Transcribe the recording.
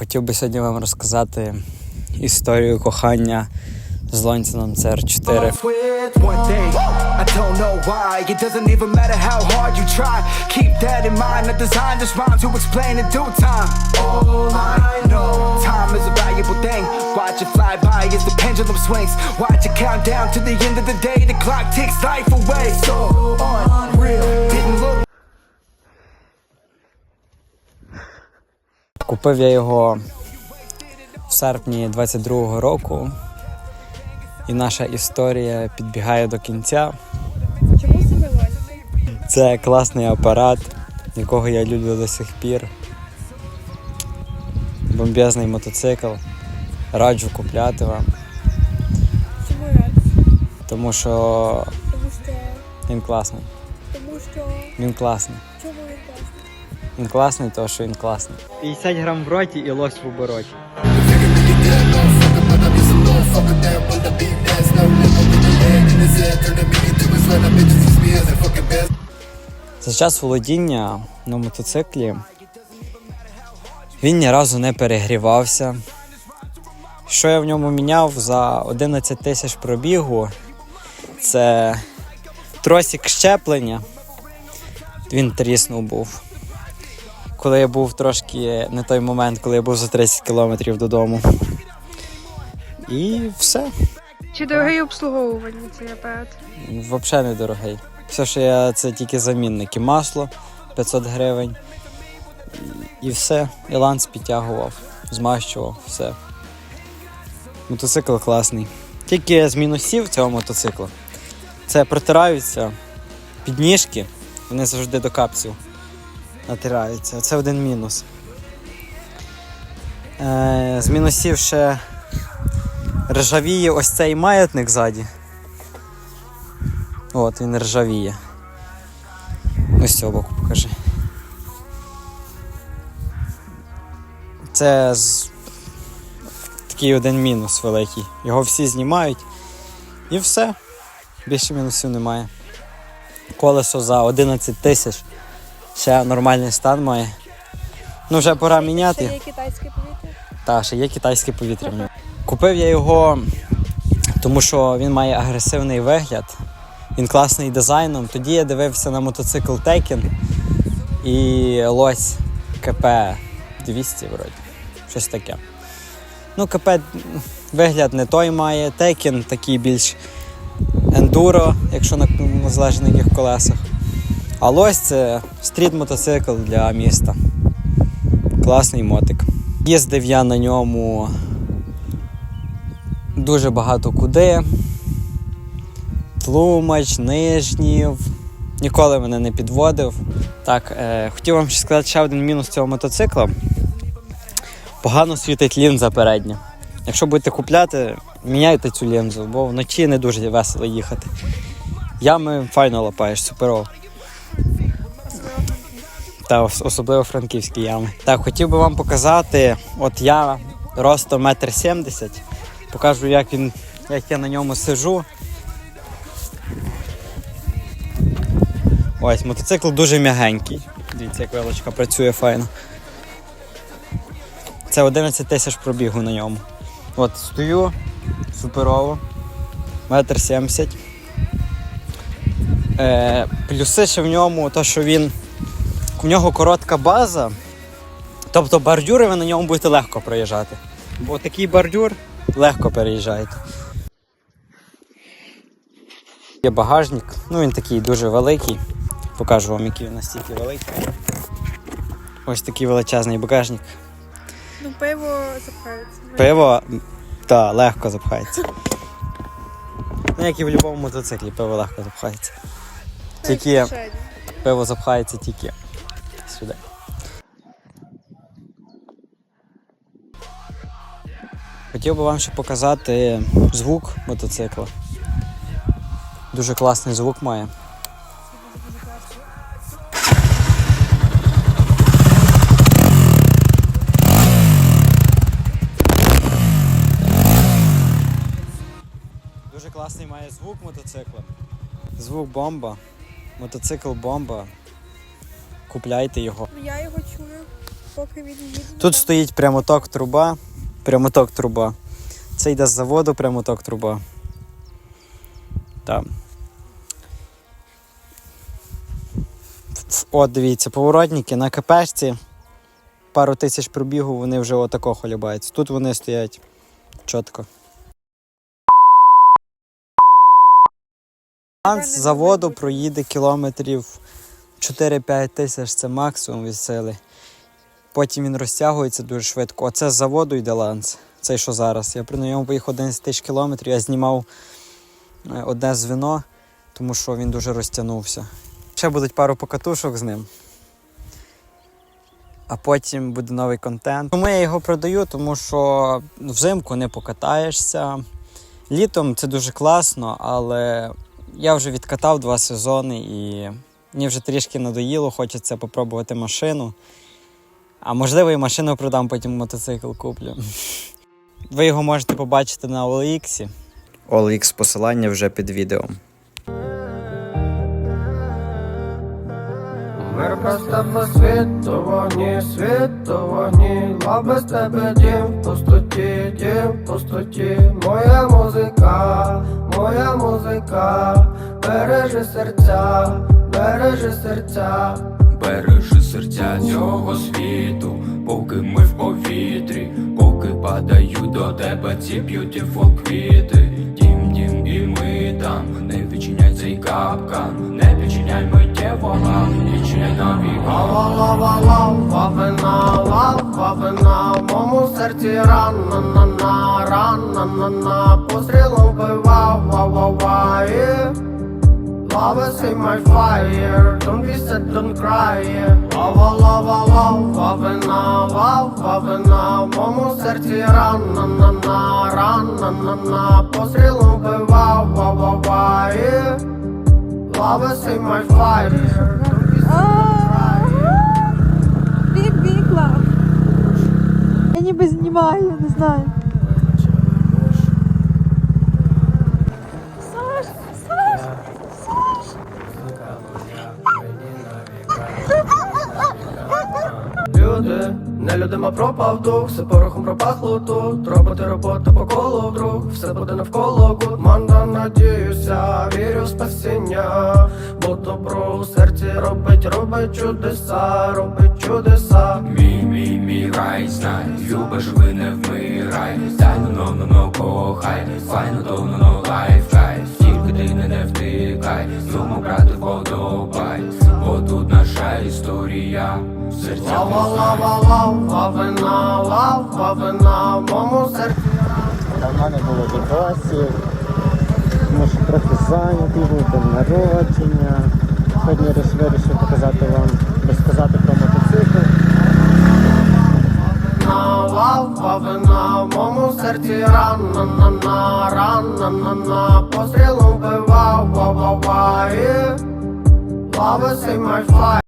Хотів би сьогодні вам розказати історію кохання з Лонціном CR4. off with one thing. I don't know why. It doesn't even matter how hard you try. Keep that in mind. I designed this rhyme to explain in due time. All I know, time is a valuable thing. Watch it fly by as the pendulum swings. Watch it count down to the end of the day. The clock ticks life away. So unreal. Купив я його в серпні 22-го року, і наша історія підбігає до кінця. Чому саме Лонь? Це класний апарат, якого я люблю до сих пір. Бомбезний мотоцикл. Раджу купляти вам, Чому раз? тому що Тому що. він класний. Тому що. Він класний. Чому він класний? Він класний, тому що він класний. 50 грам в роті і лось в обороті. За час володіння на мотоциклі він ні разу не перегрівався. Що я в ньому міняв за 11 тисяч пробігу, це тросик щеплення. Він тріснув був. Коли я був трошки не той момент, коли я був за 30 кілометрів додому. І все. Чи дорогий обслуговування цей апарат? Взагалі недорогий. Все, що я це тільки замінники. Масло 500 гривень. І все. І ланц підтягував, змащував, все. Мотоцикл класний. Тільки з мінусів цього мотоцикла. Це протираються підніжки, вони завжди до капців натираються. Це один мінус. Е, з мінусів ще ржавіє ось цей маятник ззаді. От, він ржавіє. Ось цього боку покажи. Це такий один мінус великий. Його всі знімають. І все. Більше мінусів немає. Колесо за 11 тисяч. Ще нормальний стан має. Ну, вже пора Ще міняти. є китайське повітря? Та, ще є китайське повітря. Купив я його, тому що він має агресивний вигляд. Він класний дизайном. Тоді я дивився на мотоцикл Tekken і лось КП 200 вроді. Щось таке. Ну, КП вигляд не той має. Tekken такий більш ендуро, якщо на, на залежить колесах. А лось це стріт-мотоцикл для міста. Класний мотик. Їздив я на ньому дуже багато куди. Тлумач, Нижнів. Ніколи мене не підводив. Так, е, хотів вам ще сказати ще один мінус цього мотоцикла. Погано світить лінза передня. Якщо будете купляти, міняйте цю лінзу, бо вночі не дуже весело їхати. Ями файно лапаєш, суперово. Та особливо франківські ями. Так, хотів би вам показати, от я ростом метр сімдесят. Покажу, як він, як я на ньому сижу. Ось, мотоцикл дуже м'ягенький. Дивіться, як вилочка працює файно. Це 11 тисяч пробігу на ньому. От, стою суперово. Метр сімдесят. Е, плюси ще в ньому, то що він в нього коротка база. Тобто бордюри ви на ньому будете легко проїжджати. Бо такий бордюр легко переїжджаєте. Є багажник, ну він такий дуже великий. Покажу вам, який він настільки великий. Ось такий величезний багажник. Ну, пиво запхається. Пиво та легко запхається. Ну, як і в будь-якому мотоциклі, пиво легко запхається. Тільки пиво запхається тільки Хотів би вам ще показати звук мотоцикла. Дуже класний звук має. Дуже класний має звук мотоцикла. Звук бомба. Мотоцикл бомба. Купляйте його. Я його чую поки він їде. Тут стоїть прямоток труба. Прямоток труба. Це йде з заводу прямоток труба. Там. От, дивіться, поворотники на КПшці. Пару тисяч пробігу, вони вже отако холібаються. Тут вони стоять чітко. З заводу проїде кілометрів 4-5 тисяч, це максимум від сили. Потім він розтягується дуже швидко. Оце з заводу йде ланц. Цей що зараз. Я при ньому поїхав 11 тисяч кілометрів, я знімав е, одне звіно, тому що він дуже розтягнувся. Ще будуть пару покатушок з ним. А потім буде новий контент. Тому я його продаю, тому що взимку не покатаєшся. Літом це дуже класно, але я вже відкатав два сезони і мені вже трішки надоїло, хочеться попробувати машину. А можливо, і машину продам, потім мотоцикл куплю. Ви його можете побачити на OLX. OLX посилання вже під відео. Мир без тебе світ, то вогні, світ, вогні, а без тебе дім в пустоті, дім в пустоті, моя музика, моя музика, бережи серця, бережи серця. Бережи серця цього світу, поки ми в повітрі, поки падають до тебе ці beautiful квіти. Дім, дім, і ми там, не відчиняй цей капкан, не відчиняй миттєво нам, відчиняй нові Лава, лава, лава, вина, лава, вина, в моєму серці рана, на, на, рана, на, на, пострілом Lava see my fire, don't be sad, don't cry. Lava, lava, lava, вина, лава, вина, в моєму серці рана, на, на, рана, на, на, пострілом вбивав, ва, ва, ва, Lava see my fire, don't be sad, don't cry. Бік, бік, лав. Я ніби знімаю, не знаю. Люди, не людима пропав дух, все порохом пропахло тут. Роботи, робота по колу вдруг, все буде навколо гуд. Манда, надіюся, вірю в спасіння, бо добро у серці робить, робить чудеса, робить чудеса. Мій, мій, мій рай, знай, любиш ви не вмирай, но, но, но, кохай, файно, то, но, лайф, кайф, тільки ти не, втикай, йому брати подобай, історія, в серцях Лава, лава, лава, вина, лава, вина, в моєму серці. Давно не було відосів, тому що трохи зайнятий був день народження. Сьогодні вирішив показати вам, розказати про мотоцикл. На лава вина, в моєму серці рана, на, на, рана, на, на, пострілом вбивав, ва, ва, ва, і Lava see my fire